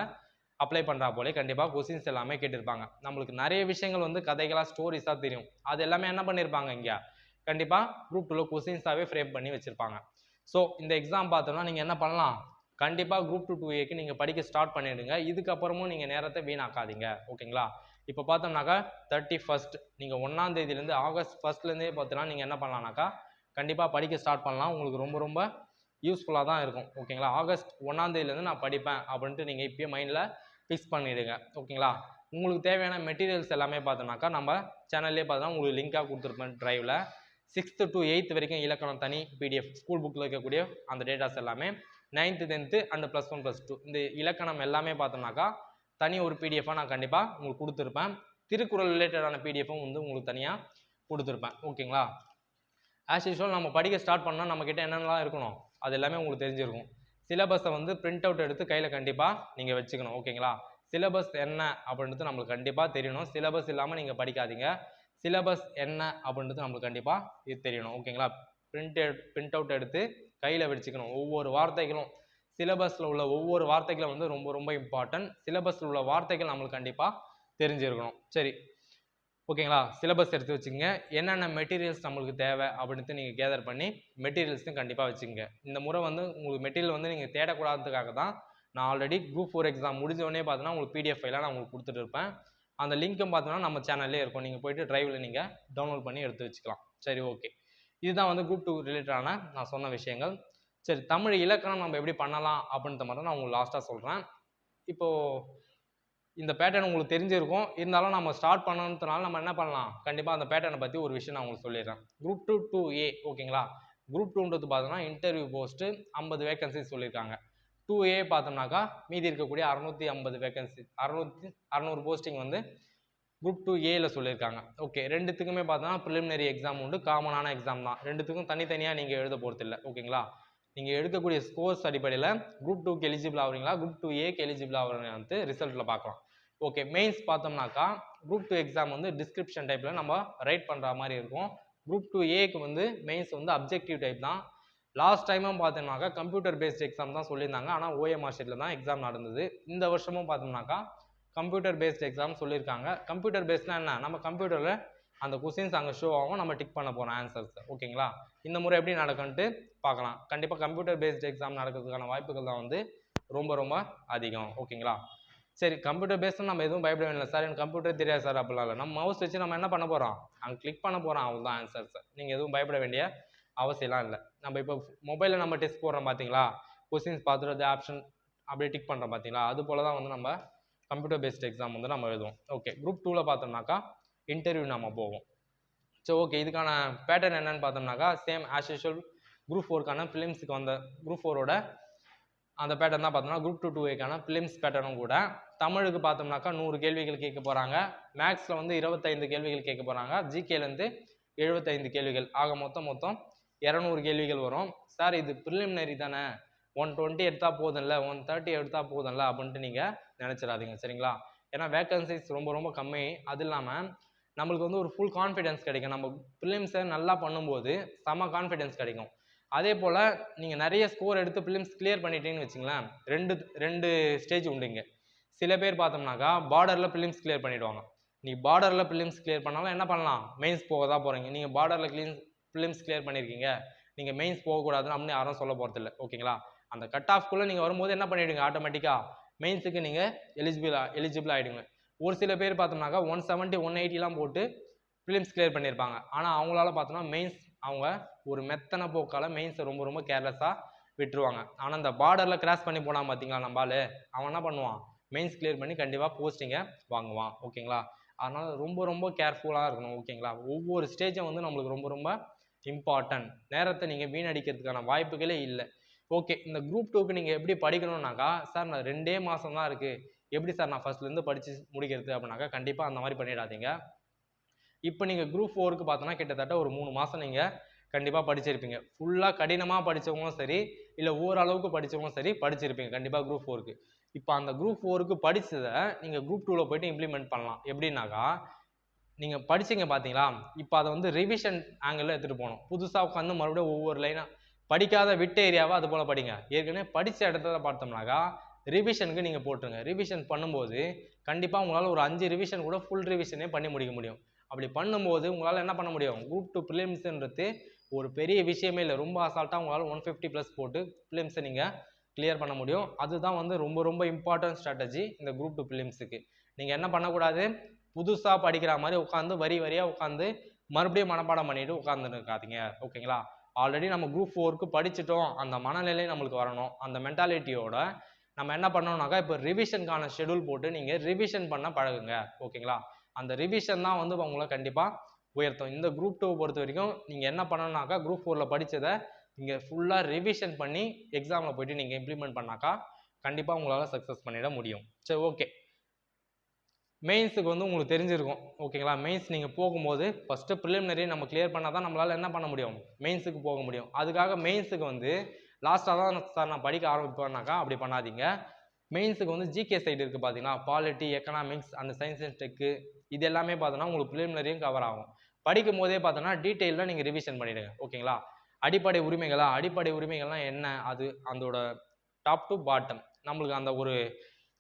அப்ளை பண்ணுறா போலே கண்டிப்பாக கொஸ்டின்ஸ் எல்லாமே கேட்டிருப்பாங்க. நம்மளுக்கு நிறைய விஷயங்கள் வந்து கதைகளாக ஸ்டோரிஸாக தெரியும். அது எல்லாமே என்ன பண்ணியிருப்பாங்க இங்கே? கண்டிப்பாக குரூப் டூவில் கொஸ்டின்ஸாகவே ஃப்ரேம் பண்ணி வச்சுருப்பாங்க. ஸோ இந்த எக்ஸாம் பார்த்தோம்னா நீங்கள் என்ன பண்ணலாம்? கண்டிப்பாக குரூப் டூ டூ ஏக்கு நீங்கள் படிக்க ஸ்டார்ட் பண்ணிவிடுங்க இதுக்கப்புறமும் நீங்கள் நேரத்தை வீணாக்காதீங்க. ஓகேங்களா? இப்போ பார்த்தோம்னாக்கா தேர்ட்டி ஃபஸ்ட் நீங்கள் ஒன்றாம் தேதியிலேருந்து ஆகஸ்ட் ஃபஸ்ட்லேருந்தே பார்த்தோன்னா நீங்கள் என்ன பண்ணலாம்னாக்கா கண்டிப்பாக படிக்க ஸ்டார்ட் பண்ணலாம். உங்களுக்கு ரொம்ப ரொம்ப யூஸ்ஃபுல்லாக தான் இருக்கும். ஓகேங்களா ஆகஸ்ட் ஒன்றாந்தேதியிலேருந்து நான் படிப்பேன் அப்படின்ட்டு நீங்கள் இப்போயே மைண்டில் ஃபிக்ஸ் பண்ணிவிடுங்க ஓகேங்களா உங்களுக்கு தேவையான மெட்டீரியல்ஸ் எல்லாமே பார்த்தோம்னாக்கா நம்ம சேனல்லே பார்த்தோன்னா உங்களுக்கு லிங்காக கொடுத்துருப்பேன் ட்ரைவில் சிக்ஸ்த்து டு எயித் வரைக்கும் இலக்கணம் தனி பிடிஎஃப் ஸ்கூல் புக்கில் இருக்கக்கூடிய அந்த டேட்டாஸ் எல்லாமே. Ninth tenth and plus one plus two இந்த இலக்கணம் எல்லாமே பார்த்தோம்னாக்கா தனி ஒரு பிடிஎஃபாக நான் கண்டிப்பாக உங்களுக்கு கொடுத்துருப்பேன். திருக்குறள் ரிலேட்டடான பிடிஎஃப்பும் வந்து உங்களுக்கு தனியாக கொடுத்துருப்பேன். ஓகேங்களா ஆஸ் யூஷுவல் நம்ம படிக்க ஸ்டார்ட் பண்ணால் நம்மக்கிட்ட என்னென்னலாம் இருக்கணும்? அது எல்லாமே உங்களுக்கு தெரிஞ்சிருக்கும். சிலபஸை வந்து பிரிண்ட் அவுட் எடுத்து கையில் கண்டிப்பாக நீங்கள் வச்சுக்கணும் ஓகேங்களா? சிலபஸ் என்ன அப்படின்றது நம்மளுக்கு கண்டிப்பாக தெரியணும். சிலபஸ் இல்லாமல் நீங்கள் படிக்காதீங்க. சிலபஸ் என்ன அப்படின்றது நம்மளுக்கு கண்டிப்பாக இது தெரியணும் ஓகேங்களா? பிரிண்ட் பிரிண்ட் அவுட் எடுத்து கையில் வச்சுக்கணும் ஒவ்வொரு வார்த்தைகளும். சிலபஸில் உள்ள ஒவ்வொரு வார்த்தைகளும் வந்து ரொம்ப ரொம்ப இம்பார்ட்டன்ட் சிலபஸில் உள்ள வார்த்தைகள் நம்மளுக்கு கண்டிப்பாக தெரிஞ்சிருக்கணும். சரி ஓகேங்களா? சிலபஸ் எடுத்து வச்சுக்கோங்க. என்னென்ன மெட்டீரியல்ஸ் நம்மளுக்கு தேவை அப்படின்ட்டு நீங்கள் கேதர் பண்ணி மெட்டீரியல்ஸும் கண்டிப்பாக வச்சுக்கோங்க. இந்த முறை வந்து உங்களுக்கு மெட்டீரியல் வந்து நீங்கள் தேடக்கூடாததுக்காக தான் நான் ஆல்ரெடி குரூப் ஃபோர் எக்ஸாம் முடிஞ்ச உடனே பார்த்தீங்கன்னா உங்களுக்கு பிடிஎஃப் ஃபைலாக நான் உங்களுக்கு கொடுத்துட்டு இருப்பேன். அந்த லிங்க்கும் பார்த்தீங்கன்னா நம்ம சேனல்லே இருக்கும். நீங்கள் போயிட்டு டிரைவில் நீங்கள் டவுன்லோட் பண்ணி எடுத்து வச்சுக்கலாம். சரி ஓகே இதுதான் வந்து குரூப் டூ ரிலேட்டடான நான் சொன்ன விஷயங்கள். சரி தமிழ் இலக்கணம் நம்ம எப்படி பண்ணலாம் அப்படின்ற மாதிரி நான் உங்களுக்கு லாஸ்ட்டாக சொல்கிறேன் இப்போது இந்த பேட்டர்ன் உங்களுக்கு தெரிஞ்சிருக்கும். இருந்தாலும் நம்ம ஸ்டார்ட் பண்ணணுன்றனால நம்ம என்ன பண்ணலாம்? கண்டிப்பாக அந்த பேட்டர்னை பற்றி ஒரு விஷயம் நான் உங்களுக்கு சொல்லிடுறேன். குரூப் டூ டூ ஏ ஓகேங்களா குரூப் டூன்றது பார்த்தோன்னா இன்டர்வியூ போஸ்ட்டு ஐம்பது வேகன்சிஸ் சொல்லியிருக்காங்க. டூ ஏ பார்த்தோம்னாக்கா மீதி இருக்கக்கூடிய அறநூற்றி ஐம்பது வேகன்சி அறநூற்றி அறநூறு போஸ்டிங் வந்து குரூப் டூ ஏல சொல்லியிருக்காங்க. ஓகே ரெண்டுத்துக்குமே பார்த்தோன்னா ப்ரிலிமினரி எக்ஸாம் உண்டு. காமனான எக்ஸாம் தான். ரெண்டுத்துக்கும் தனித்தனியாக நீங்கள் எழுத போகிறதில்ல ஓகேங்களா நீங்கள் எடுக்கக்கூடிய ஸ்கோர்ஸ் அடிப்படையில் குரூப் டூக்கு எலிஜிபிள் ஆகுறீங்களா? குரூப் டூ ஏக்கு எலிஜிபிள் ஆகுறீங்க வந்து ரிசல்ட்டில் பார்க்கலாம். ஓகே மெயின்ஸ் பார்த்தோம்னாக்கா குரூப் டூ எக்ஸாம் வந்து டிஸ்கிரிப்ஷன் டைப்பில் நம்ம ரைட் பண்ணுற மாதிரி இருக்கும். குரூப் டூ ஏக்கு வந்து மெயின்ஸ் வந்து அப்ஜெக்டிவ் டைப் தான். லாஸ்ட் டைமும் பார்த்தோம்னாக்கா கம்ப்யூட்டர் பேஸ்ட் எக்ஸாம் தான் சொல்லியிருந்தாங்க. ஆனால் ஓஎம்ஆர் ஷீட்டில் தான் எக்ஸாம் நடந்தது. இந்த வருஷமும் பார்த்தோம்னாக்கா கம்ப்யூட்டர் பேஸ்ட் எக்ஸாம் சொல்லியிருக்காங்க. கம்ப்யூட்டர் பேஸ்ட்னா என்ன? நம்ம கம்ப்யூட்டரில் அந்த கொஸ்டின்ஸ் அங்கே ஷோ ஆகும். நம்ம டிக் பண்ண போகிறோம் ஆன்சர்ஸ் ஓகேங்களா இந்த முறை எப்படி நடக்கும்ட்டு பார்க்கலாம். கண்டிப்பாக கம்ப்யூட்டர் பேஸ்ட் எக்ஸாம் நடக்கிறதுக்கான வாய்ப்புகள் தான் வந்து ரொம்ப ரொம்ப அதிகம். ஓகேங்களா சரி கம்ப்யூட்டர் பேஸ்டு நம்ம எதுவும் பயப்பட வேண்டிய சார் எனக்கு கம்ப்யூட்டர் தெரியாது சார் அப்படிலாம் இல்லை நம்ம மவுஸ் வச்சு நம்ம என்ன பண்ண போகிறோம் அங்கே கிளிக் பண்ண போகிறோம் அவ்வளோதான் தான் சார் நீங்கள் எதுவும் பயப்பட வேண்டிய அவசியம்லாம் இல்லை. நம்ம இப்போ மொபைலில் நம்ம டெஸ்ட் போடுறோம் பார்த்தீங்களா கொஸ்டின்ஸ் பார்த்துட்டு ஆப்ஷன் அப்படியே டிக் பண்ணுறோம் பார்த்தீங்களா அது போல தான் வந்து நம்ம கம்ப்யூட்டர் பேஸ்ட் எக்ஸாம் வந்து நம்ம எழுதுவோம். ஓகே குரூப் டூவில் பார்த்தோம்னாக்கா இன்டர்வியூ நம்ம போவோம். சரி ஓகே இதுக்கான பேட்டர்ன் என்னன்னு பார்த்தோம்னாக்கா சேம் ஆஸ் யூஷுவல் குரூப் ஃபோருக்கான ஃபிலிம்ஸுக்கு வந்த குரூப் ஃபோரோட அந்த பேட்டர்ன் தான் பார்த்தோம்னா குரூப் டூ டூ ஏக்கான ஃபிலிம்ஸ் பேட்டர்னும் கூட. தமிழுக்கு பார்த்தோம்னாக்கா நூறு கேள்விகள் கேட்க போகிறாங்க மேக்ஸில் வந்து இருபத்தைந்து கேள்விகள் கேட்க போகிறாங்க ஜிகேலேருந்து எழுபத்தைந்து கேள்விகள். ஆக மொத்தம் மொத்தம் இரநூறு கேள்விகள் வரும். சார் இது ப்ரிலிமினரி தானே? ஒன் டுவெண்ட்டி எடுத்தால் போதும்ல? ஒன் தேர்ட்டி எடுத்தால் போதும்ல? அப்படின்ட்டு நீங்கள் நினச்சிடாதீங்க. சரிங்களா? ஏன்னா வேக்கன்சிஸ் ரொம்ப ரொம்ப கம்மி. அது இல்லாமல் நம்மளுக்கு வந்து ஒரு ஃபுல் கான்ஃபிடென்ஸ் கிடைக்கும். நம்ம ஃபிலிம்ஸை நல்லா பண்ணும்போது செம கான்ஃபிடென்ஸ் கிடைக்கும். அதே போல் நீங்கள் நிறைய ஸ்கோர் எடுத்து ப்ரிலிம்ஸ் கிளியர் பண்ணிட்டீங்கன்னு வச்சுங்களேன் ரெண்டு ரெண்டு ஸ்டேஜ் உண்டுங்க. சில பேர் பார்த்தோம்னாக்கா பார்டரில் பிலிம்ஸ் கிளியர் பண்ணிவிடுவாங்க நீ பார்டரில் ப்ரிலிம்ஸ் கிளியர் பண்ணாலும் என்ன பண்ணலாம்? மெயின்ஸ் போக தான் போகிறீங்க நீங்கள் பார்டரில் க்ளீன்ஸ் பிலிம்ஸ் கிளியர் பண்ணியிருக்கீங்க நீங்கள் மெயின்ஸ் போகக்கூடாதுன்னு அப்படின்னு யாரும் சொல்ல போகிறதில்ல ஓகேங்களா அந்த கட் ஆஃப்குள்ளே நீங்கள் வரும்போது என்ன பண்ணிவிடுங்க ஆட்டோமேட்டிக்காக மெயின்ஸுக்கு நீங்கள் எலிஜிபிள் எலிஜிபிள் ஆகிடுங்க ஒரு சில பேர் பார்த்தோம்னாக்கா ஒன் செவன்ட்டி ஒன் எயிட்டிலாம் போட்டு ஃபிலிம்ஸ் கிளியர் பண்ணியிருப்பாங்க ஆனால் அவங்களால பார்த்தோம்னா மெயின்ஸ் அவங்க ஒரு மெத்தனை போக்கால மெயின்ஸை ரொம்ப ரொம்ப கேர்லெஸ்ஸாக விட்டுருவாங்க. ஆனால் இந்த பார்டரில் கிராஸ் பண்ணி போனான் பார்த்தீங்களா நம்ம ஆளு? அவன் என்ன பண்ணுவான்? மெயின்ஸ் கிளியர் பண்ணி கண்டிப்பாக போஸ்டிங்கை வாங்குவான். ஓகேங்களா அதனால் ரொம்ப ரொம்ப கேர்ஃபுல்லாக இருக்கணும். ஓகேங்களா ஒவ்வொரு ஸ்டேஜும் வந்து நம்மளுக்கு ரொம்ப ரொம்ப இம்பார்ட்டன்ட் நேரத்தை நீங்கள் வீணடிக்கிறதுக்கான வாய்ப்புகளே இல்லை. ஓகே இந்த குரூப் டூக்கு நீங்கள் எப்படி படிக்கணும்னாக்கா சார் நான் ரெண்டே மாதம் தான் இருக்குது எப்படி சார் நான் ஃபஸ்ட்லேருந்து படித்து முடிக்கிறது அப்படின்னாக்கா கண்டிப்பாக அந்த மாதிரி பண்ணிடாதீங்க. இப்போ நீங்கள் குரூப் ஃபோருக்கு பார்த்தோன்னா கிட்டத்தட்ட ஒரு மூணு மாதம் நீங்கள் கண்டிப்பாக படிச்சிருப்பீங்க. ஃபுல்லாக கடினமாக படித்தவங்களும் சரி இல்லை ஓரளவுக்கு படித்தவங்களும் சரி படிச்சிருப்பீங்க. கண்டிப்பாக குரூப் ஃபோருக்கு இப்போ அந்த குரூப் ஃபோருக்கு படித்ததை நீங்கள் குரூப் டூவில் போயிட்டு இம்ப்ளிமெண்ட் பண்ணலாம். எப்படின்னாக்கா நீங்கள் படிச்சீங்க பார்த்தீங்களா இப்போ அதை வந்து ரிவிஷன் ஆங்கிளில் எடுத்துகிட்டு போகணும். புதுசாக உட்காந்து மறுபடியும் ஒவ்வொரு லைனாக படிக்காத விட்ட ஏரியாவை அது போல் படிங்க. ஏற்கனவே படித்த இடத்துல பார்த்தோம்னாக்கா ரிவிஷனுக்கு நீங்கள் போட்டுருங்க. ரிவிஷன் பண்ணும்போது கண்டிப்பாக உங்களால் ஒரு அஞ்சு ரிவிஷன் கூட ஃபுல் ரிவிஷனே பண்ணி முடிக்க முடியும். அப்படி பண்ணும்போது உங்களால் என்ன பண்ண முடியும்? குரூப் டூ ப்ரிலிம்ஸ்ன்றது ஒரு பெரிய விஷயமே இல்லை. ரொம்ப அசால்ட்டாக உங்களால் ஒன் ஃபிஃப்டி ப்ளஸ் போட்டு ஃபிலிம்ஸை நீங்கள் கிளியர் பண்ண முடியும். அதுதான் வந்து ரொம்ப ரொம்ப இம்பார்ட்டன்ட் ஸ்ட்ராட்டஜி இந்த குரூப் டூ ஃபிலிம்ஸுக்கு நீங்கள் என்ன பண்ணக்கூடாது? புதுசாக படிக்கிற மாதிரி உட்காந்து வரி வரியாக உட்காந்து மறுபடியும் மனப்பாடம் பண்ணிட்டு உட்காந்துட்டு இருக்காதிங்க ஓகேங்களா? ஆல்ரெடி நம்ம குரூப் ஃபோருக்கு படிச்சுட்டோம். அந்த மனநிலை நம்மளுக்கு வரணும். அந்த மென்டாலிட்டியோட நம்ம என்ன பண்ணோம்னாக்கா இப்போ ரிவிஷனுக்கான ஷெடியூல் போட்டு நீங்கள் ரிவிஷன் பண்ண பழகுங்க. ஓகேங்களா? அந்த ரிவிஷன் தான் வந்து உங்களை கண்டிப்பாக உயர்த்தும். இந்த குரூப் டூ பொறுத்த வரைக்கும் நீங்கள் என்ன பண்ணணும்னாக்கா குரூப் ஃபோரில் படித்ததை நீங்கள் ஃபுல்லாக ரிவிஷன் பண்ணி எக்ஸாமில் போயிட்டு நீங்கள் இம்ப்ளிமெண்ட் பண்ணாக்கா கண்டிப்பாக உங்களால் சக்ஸஸ் பண்ணிட முடியும். சரி ஓகே மெயின்ஸுக்கு வந்து உங்களுக்கு தெரிஞ்சிருக்கும். ஓகேங்களா மெயின்ஸ் நீங்கள் போகும்போது ஃபஸ்ட்டு ப்ரிலிமினரி நம்ம கிளியர் பண்ணால் தான் நம்மளால் என்ன பண்ண முடியும்? மெயின்ஸுக்கு போக முடியும். அதுக்காக மெயின்ஸுக்கு வந்து லாஸ்ட்டாக தான் சார் நான் படிக்க ஆரம்பிப்பேன்னாக்கா அப்படி பண்ணாதீங்க. மெயின்ஸுக்கு வந்து ஜிகே சைடு இருக்குது பார்த்தீங்களா பாலிட்டி எக்கனாமிக்ஸ் அந்த சயின்ஸ் அண்ட் டெக்கு இது எல்லாமே பார்த்தோன்னா உங்களுக்கு ப்ரிலிமினரியும் கவர் ஆகும். படிக்கும் போதே பார்த்தோன்னா டீட்டெயிலாக நீங்கள் ரிவிஷன் பண்ணிவிடுங்க ஓகேங்களா? அடிப்படை உரிமைகளா? அடிப்படை உரிமைகள்லாம் என்ன? அது அதோட டாப் டு பாட்டம் நம்மளுக்கு அந்த ஒரு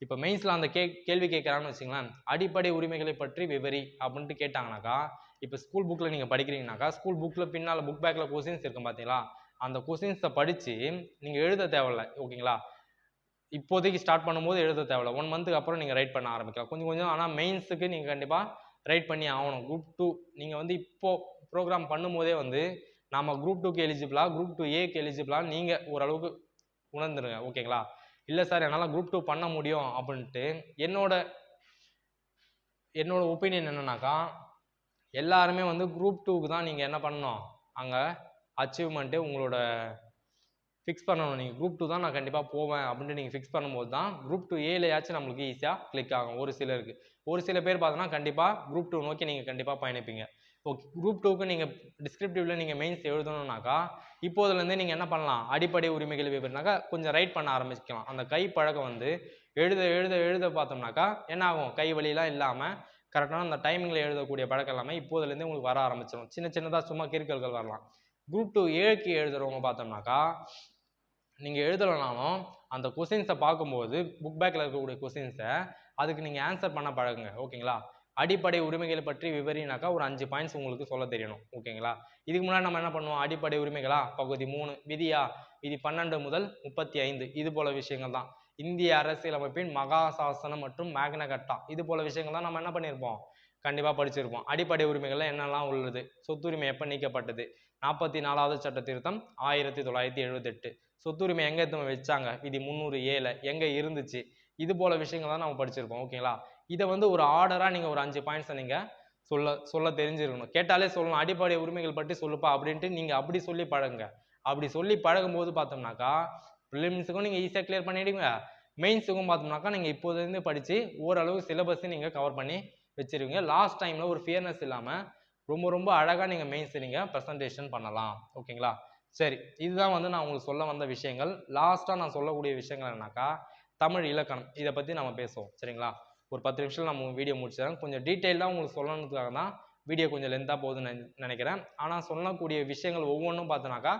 இப்போ மெயின்ஸில் அந்த கே கேள்வி கேட்குறான்னு வச்சுங்களேன் அடிப்படை உரிமைகளை பற்றி விவரி அப்படின்ட்டு கேட்டாங்கனாக்கா இப்போ ஸ்கூல் புக்கில் நீங்கள் படிக்கிறீங்கனாக்கா ஸ்கூல் புக்கில் பின்னால் புக் பேக்கில் கொஸ்டின்ஸ் இருக்கும் பார்த்தீங்களா? அந்த கொஸ்டின்ஸை படித்து நீங்கள் எழுத தேவையில்ல. ஓகேங்களா? இப்போதைக்கு ஸ்டார்ட் பண்ணும்போது எழுத தேவையில்ல. ஒன் மந்த்துக்கு அப்புறம் நீங்கள் ரைட் பண்ண ஆரம்பிக்கலாம். கொஞ்சம் கொஞ்சம். ஆனால் மெயின்ஸுக்கு நீங்கள் கண்டிப்பாக ரைட் பண்ணி ஆகணும். குரூப் டூ நீங்கள் வந்து இப்போது ப்ரோக்ராம் பண்ணும்போதே வந்து நாம் குரூப் டூக்கு எலிஜிபிளா குரூப் டூ ஏக்கு எலிஜிபிளா நீங்கள் ஓரளவுக்கு உணர்ந்துருங்க. ஓகேங்களா இல்லை சார் என்னால் குரூப் டூ பண்ண முடியும் அப்படின்ட்டு என்னோட என்னோட ஒப்பீனியன் என்னன்னாக்கா எல்லாருமே வந்து குரூப் டூக்கு தான் நீங்கள் என்ன பண்ணணும்? அங்கே அச்சீவ்மெண்ட்டு உங்களோட ஃபிக்ஸ் பண்ணணும். நீங்கள் குரூப் டூ தான் நான் கண்டிப்பாக போவேன் அப்படின்னு நீங்கள் ஃபிக்ஸ் பண்ணும்போது தான் குரூப் டூ ஏலையாச்சும் நம்மளுக்கு ஈஸியாக கிளிக் ஆகும். ஒரு சிலருக்கு. ஒரு சில பேர் பார்த்தோன்னா கண்டிப்பாக குரூப் டூ நோக்கி நீங்கள் கண்டிப்பாக பயணிப்பீங்க. ஓகே குரூப் டூக்கு நீங்கள் டிஸ்கிரிப்டிவில் நீங்கள் மெயின்ஸ் எழுதணும்னாக்கா இப்போதுலேருந்தே நீங்கள் என்ன பண்ணலாம்? அடிப்படை உரிமைகள் விவரம்னாக்கா கொஞ்சம் ரைட் பண்ண ஆரம்பிக்கலாம் அந்த கை பழக்கம் வந்து எழுத எழுத எழுத பார்த்தோம்னாக்கா என்ன ஆகும் கை வலிலாம் இல்லாமல் கரெக்டான அந்த டைமிங்கில் எழுதக்கூடிய பழக்கம் எல்லாமே இப்போதுலேருந்தே உங்களுக்கு வர ஆரம்பிச்சிடும் சின்ன சின்னதாக சும்மா கிறுக்கல்கள் வரலாம். குரூப் டூ ஏழுக்கு எழுதுறவங்க பார்த்தோம்னாக்கா நீங்கள் எழுதலைனாலும் அந்த கொஸ்டின்ஸை பார்க்கும்போது புக் பேக்கில் இருக்கக்கூடிய கொஸ்டின்ஸை அதுக்கு நீங்கள் ஆன்சர் பண்ண பழகுங்க ஓகேங்களா அடிப்படை உரிமைகளை பற்றி விவரினாக்கா ஒரு அஞ்சு பாயிண்ட்ஸ் உங்களுக்கு சொல்ல தெரியணும் ஓகேங்களா இதுக்கு முன்னாடி நம்ம என்ன பண்ணுவோம்? அடிப்படை உரிமைகளா? பகுதி மூணு விதியா? விதி பன்னெண்டு முதல் முப்பத்தி ஐந்து இது போல விஷயங்கள் தான். இந்திய அரசியலமைப்பின் மகாசாசனம் மற்றும் மேக்னகட்டா இது போல விஷயங்கள் தான் நம்ம என்ன பண்ணியிருப்போம் கண்டிப்பாக படிச்சிருப்போம். அடிப்படை உரிமைகள்ல என்னெல்லாம் உள்ளது? சொத்துரிமை எப்போ நீக்கப்பட்டது? நாற்பத்தி நாலாவது சட்ட திருத்தம் ஆயிரத்தி தொள்ளாயிரத்தி எழுபத்தெட்டு சொத்துரிமை எங்கே எடுத்து வச்சாங்க? விதி முந்நூறு ஏழு எங்கே இருந்துச்சு? இது போல விஷயங்கள் தான் நம்ம படிச்சிருப்போம் ஓகேங்களா இதை வந்து ஒரு ஆர்டராக நீங்கள் ஒரு அஞ்சு பாயிண்ட்ஸை நீங்கள் சொல்ல சொல்ல தெரிஞ்சிருக்கணும். கேட்டாலே சொல்லணும். அடிப்படை உரிமைகள் பற்றி சொல்லுப்பா அப்படின்ட்டு நீங்கள் அப்படி சொல்லி பழகுங்க. அப்படி சொல்லி பழகும்போது பார்த்தோம்னாக்கா ப்ரிலிம்ஸுக்கும் நீங்கள் ஈஸியாக கிளியர் பண்ணிடுங்க மெயின்ஸுக்கும் பார்த்தோம்னாக்கா நீங்கள் இப்போதுலேருந்து படித்து ஓரளவு சிலபஸை நீங்கள் கவர் பண்ணி வச்சிருவீங்க. லாஸ்ட் டைமில் ஒரு ஃபியர்னஸ் இல்லாமல் ரொம்ப ரொம்ப அழகாக நீங்கள் மெயின்ஸ் நீங்கள் ப்ரெசன்டேஷன் பண்ணலாம். ஓகேங்களா? சரி இதுதான் வந்து நான் உங்களுக்கு சொல்ல வந்த விஷயங்கள். லாஸ்ட்டாக நான் சொல்லக்கூடிய விஷயங்கள் என்னன்னாக்கா தமிழ் இலக்கணம். இதை பற்றி நம்ம பேசுவோம். சரிங்களா? ஒரு பத்து நிமிஷம் நம்ம வீடியோ முடிச்சிடறேன். கொஞ்சம் டீட்டெயிலாக உங்களுக்கு சொல்லணுக்காக தான் வீடியோ கொஞ்சம் லென்த்தாக போகுதுன்னு நினைக்கிறேன். ஆனால் சொல்லக்கூடிய விஷயங்கள் ஒவ்வொன்றும் பார்த்தோன்னாக்கா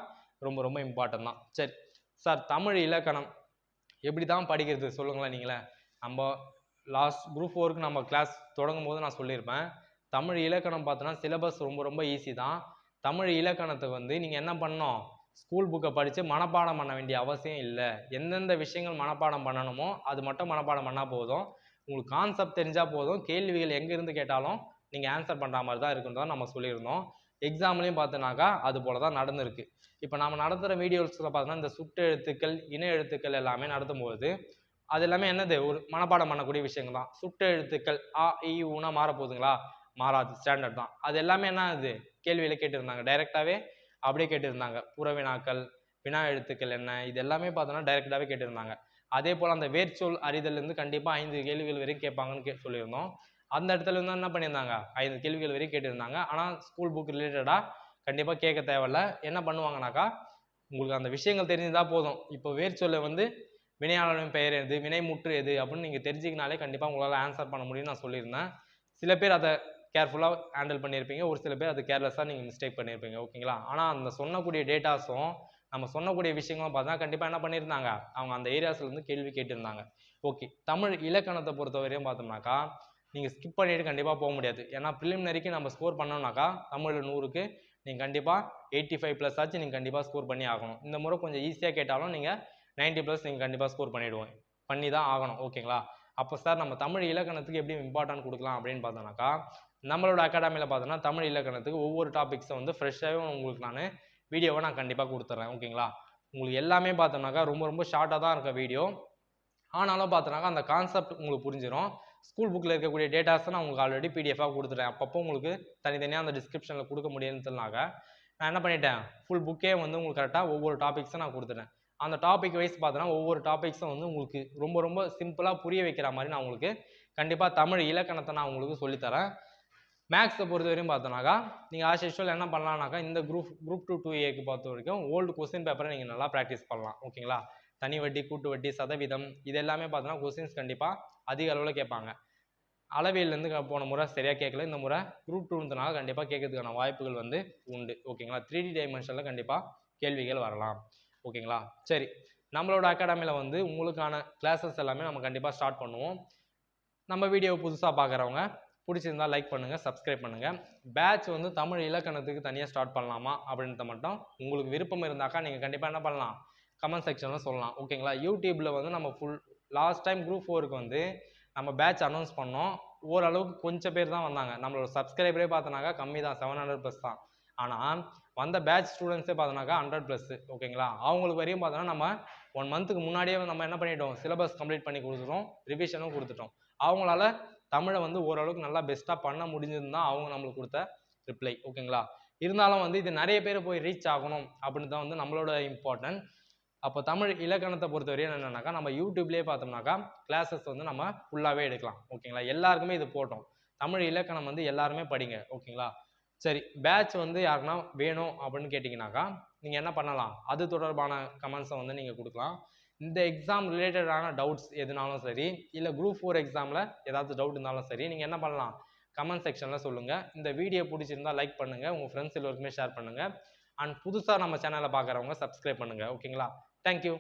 ரொம்ப ரொம்ப இம்பார்ட்டன்ட் தான். சரி சார் தமிழ் இலக்கணம் எப்படி தான் படிக்கிறது? சொல்லுங்களேன் நீங்களே. நம்ம லாஸ்ட் குரூப் ஃபோருக்கு நம்ம கிளாஸ் தொடங்கும் போது நான் சொல்லியிருப்பேன். தமிழ் இலக்கணம் பார்த்தோன்னா சிலபஸ் ரொம்ப ரொம்ப ஈஸி தான். தமிழ் இலக்கணத்துக்கு வந்து நீங்கள் என்ன பண்ணணும்? ஸ்கூல் புக்கை படித்து மனப்பாடம் பண்ண வேண்டிய அவசியம் இல்லை. எந்தெந்த விஷயங்கள் மனப்பாடம் பண்ணணுமோ அது மட்டும் மனப்பாடம் பண்ணால் போதும். உங்களுக்கு கான்செப்ட் தெரிஞ்சால் போதும். கேள்விகள் எங்கேருந்து கேட்டாலும் நீங்கள் ஆன்சர் பண்ணுற மாதிரி தான் இருக்குன்னு தான் நம்ம சொல்லியிருந்தோம். எக்ஸாம்லேயும் பார்த்தோன்னாக்கா அது போல தான் நடந்திருக்கு. இப்போ நம்ம நடத்துகிற வீடியோஸில் பார்த்தோன்னா இந்த சுட்டு எழுத்துக்கள் இன எழுத்துக்கள் எல்லாமே நடத்தும்போது அது எல்லாமே என்னது? ஒரு மனப்பாடம் பண்ணக்கூடிய விஷயங்கள் தான். சுட்டு எழுத்துக்கள் ஆ இ உணா மாறப்போகுதுங்களா? மாறாது ஸ்டாண்டர்ட் தான். அது எல்லாமே என்ன அது கேள்வியில் கேட்டிருந்தாங்க. டைரெக்டாகவே அப்படியே கேட்டிருந்தாங்க. புறவினாக்கள் வினா எழுத்துக்கள் என்ன? இது எல்லாமே பார்த்தோன்னா டைரெக்டாகவே கேட்டிருந்தாங்க. அதே போல் அந்த வேர்ச்சொல் அறிதல்லேருந்து கண்டிப்பாக ஐந்து கேள்விகள் வரைக்கும் கேட்பாங்கன்னு கே சொல்லியிருந்தோம். அந்த இடத்துல இருந்தால் என்ன பண்ணியிருந்தாங்க? ஐந்து கேள்விகள் வரைக்கும் கேட்டிருந்தாங்க. ஆனால் ஸ்கூல் புக் ரிலேட்டடாக கண்டிப்பாக கேட்க தேவையில்ல. என்ன பண்ணுவாங்கனாக்கா உங்களுக்கு அந்த விஷயங்கள் தெரிஞ்சுதான் போதும். இப்போ வேர்ச்சொல்லை வந்து வினையாளரின் பெயர் எது? வினை முற்று எது? அப்படின்னு நீங்கள் தெரிஞ்சிக்கினாலே கண்டிப்பாக உங்களால் ஆன்சர் பண்ண முடியும்னு நான் சொல்லியிருந்தேன். சில பேர் அதை கேர்ஃபுல்லாக ஹேண்டில் பண்ணியிருப்பீங்க. ஒரு சில பேர் அது கேர்லெஸ்ஸாக நீங்கள் மிஸ்டேக் பண்ணியிருப்பீங்க. ஓகேங்களா ஆனால் அந்த சொன்னக்கூடிய டேட்டாஸும் நம்ம சொன்னக்கூடிய விஷயங்களும் பார்த்தா கண்டிப்பாக என்ன பண்ணியிருந்தாங்க? அவங்க அந்த ஏரியாஸ்லேருந்து கேள்வி கேட்டிருந்தாங்க. ஓகே தமிழ் இலக்கணத்தை பொறுத்த வரையும் பார்த்தோம்னாக்கா நீங்கள் ஸ்கிப் பண்ணிவிட்டு கண்டிப்பாக போக முடியாது. ஏன்னா ப்ரிலிமினரிக்கு நம்ம ஸ்கோர் பண்ணோம்னாக்கா தமிழில் நூறுக்கு நீங்கள் கண்டிப்பாக எயிட்டி ஃபைவ் ப்ளஸ் ஆச்சு நீங்கள் கண்டிப்பாக ஸ்கோர் பண்ணி ஆகணும். இந்த முறை கொஞ்சம் ஈஸியாக கேட்டாலும் நீங்கள் 90 ப்ளஸ் நீங்கள் கண்டிப்பாக ஸ்கோர் பண்ணிவிடுவோம் பண்ணி தான் ஆகணும். ஓகேங்களா அப்போ சார் நம்ம தமிழ் இலக்கணத்துக்கு எப்படி இம்பார்ட்டன்ட் கொடுக்கலாம் அப்படின்னு பார்த்தோம்னாக்கா நம்மளோட அகாடமியில் பார்த்தோன்னா தமிழ் இலக்கணத்துக்கு ஒவ்வொரு டாபிக்ஸும் வந்து ஃப்ரெஷ்ஷாகவே உங்களுக்கு நான் வீடியோவை நான் கண்டிப்பாக கொடுத்துட்றேன் ஓகேங்களா உங்களுக்கு எல்லாமே பார்த்தோம்னாக்கா ரொம்ப ரொம்ப ஷார்ட்டாக தான் இருக்க வீடியோ ஆனாலும் பார்த்தோன்னாக்கா அந்த கான்செப்ட் உங்களுக்கு புரிஞ்சிடும் ஸ்கூல் புக்கில் இருக்கக்கூடிய டேட்டாஸை நான் உங்களுக்கு ஆல்ரெடி பிடிஎஃபாக கொடுத்துட்டேன். அப்பப்போ உங்களுக்கு தனித்தனியாக அந்த டிஸ்கிரிப்ஷனில் கொடுக்க முடியுதுனாக்க நான் என்ன பண்ணிட்டேன்? ஃபுல் புக்கே வந்து உங்களுக்கு கரெக்டாக ஒவ்வொரு டாபிக்ஸும் நான் கொடுத்துட்டேன். அந்த டாபிக் வைஸ் பார்த்தோன்னா ஒவ்வொரு டாபிக்ஸும் வந்து உங்களுக்கு ரொம்ப ரொம்ப சிம்பிளாக புரிய வைக்கிற மாதிரி நான் உங்களுக்கு கண்டிப்பாக தமிழ் இலக்கணத்தை நான் உங்களுக்கு சொல்லித்தரேன். மேக்ஸை பொறுத்த வரையும் பார்த்தோன்னாக்கா நீங்கள் ஆஸ் யூஷுவல் என்ன பண்ணலாம்னாக்கா இந்த குரூப் குரூப் டூ டூ ஏக்கு பொறுத்த வரைக்கும் ஓல்டு கொஸ்டின் பேப்பரை நீங்கள் நல்லா ப்ராக்டிஸ் பண்ணலாம். ஓகேங்களா? தனி வட்டி கூட்டு வட்டி சதவீதம் இது எல்லாமே பார்த்தோன்னா கொஸ்டின்ஸ் கண்டிப்பாக அதிக அளவில் கேட்பாங்க. அளவிலேருந்து போன முறை சரியாக கேட்கல. இந்த முறை குரூப் டூன்றதுனால கண்டிப்பாக கேட்கறதுக்கான வாய்ப்புகள் வந்து உண்டு. ஓகேங்களா? த்ரீ டி டைமென்ஷனில் கண்டிப்பாக கேள்விகள் வரலாம். ஓகேங்களா? சரி. நம்மளோட அகாடமியில் வந்து உங்களுக்கான கிளாஸஸ் எல்லாமே நம்ம கண்டிப்பாக ஸ்டார்ட் பண்ணுவோம். நம்ம வீடியோவை புதுசாக பார்க்குறவங்க பிடிச்சிருந்தா லைக் பண்ணுங்கள் சப்ஸ்கிரைப் பண்ணுங்கள் பேட்ச் வந்து தமிழ் இலக்கணத்துக்கு தனியாக ஸ்டார்ட் பண்ணலாமா அப்படின்றத மட்டும் உங்களுக்கு விருப்பம் இருந்தாக்கா நீங்கள் கண்டிப்பாக என்ன பண்ணலாம்? கமெண்ட் செக்ஷனில் சொல்லலாம். ஓகேங்களா யூடியூப்பில் வந்து நம்ம ஃபுல் லாஸ்ட் டைம் குரூப் ஃபோருக்கு வந்து நம்ம பேட்ச் அனௌன்ஸ் பண்ணோம். ஓரளவுக்கு கொஞ்சம் பேர் தான் வந்தாங்க. நம்மளோட சப்ஸ்கிரைபரே பார்த்தோன்னாக்கா கம்மி தான் செவன் ஹண்ட்ரட் ப்ளஸ் தான். ஆனால் வந்த பேட்ச் ஸ்டூடெண்ட்ஸே பார்த்தோன்னாக்கா ஹண்ட்ரட் ப்ளஸ் ஓகேங்களா அவங்களுக்கு வரையும் பார்த்தோன்னா நம்ம ஒன் மந்த்துக்கு முன்னாடியே நம்ம என்ன பண்ணிட்டோம்? சிலபஸ் கம்ப்ளீட் பண்ணி கொடுத்துட்டோம் ரிவிஷனும் கொடுத்துட்டோம். அவங்களால தமிழை வந்து ஓரளவுக்கு நல்லா பெஸ்ட்டாக பண்ண முடிஞ்சதுன்னு தான் அவங்க நம்மளுக்கு கொடுத்த ரிப்ளை ஓகேங்களா? இருந்தாலும் வந்து இது நிறைய பேர் போய் ரீச் ஆகணும் அப்படின்னு தான் வந்து நம்மளோட இம்பார்ட்டன்ட் அப்போ தமிழ் இலக்கணத்தை பொறுத்தவரையும் என்னென்னாக்கா நம்ம யூடியூப்லேயே பார்த்தோம்னாக்கா கிளாஸஸ் வந்து நம்ம ஃபுல்லாகவே எடுக்கலாம். ஓகேங்களா? எல்லாருக்குமே இது போட்டோம். தமிழ் இலக்கணம் வந்து எல்லாருமே படிங்க. ஓகேங்களா? சரி பேட்ச் வந்து யாருன்னா வேணும் அப்படின்னு கேட்டிங்கனாக்கா நீங்கள் என்ன பண்ணலாம்? அது தொடர்பான கமெண்ட்ஸை வந்து நீங்கள் கொடுக்கலாம். இந்த எக்ஸாம் ரிலேட்டடான டவுட்ஸ் எதுனாலும் சரி இல்லை குரூப் ஃபோர் எக்ஸாமில் ஏதாவது டவுட் இருந்தாலும் சரி நீங்கள் என்ன பண்ணலாம்? கமெண்ட் செக்ஷனில் சொல்லுங்கள் இந்த வீடியோ பிடிச்சிருந்தா லைக் பண்ணுங்கள் உங்கள் ஃப்ரெண்ட்ஸ் எல்லோருக்குமே ஷேர் பண்ணுங்கள் அண்ட் புதுசாக நம்ம சேனலை பார்க்குறவங்க சப்ஸ்கிரைப் பண்ணுங்கள் ஓகேங்களா தேங்க்யூ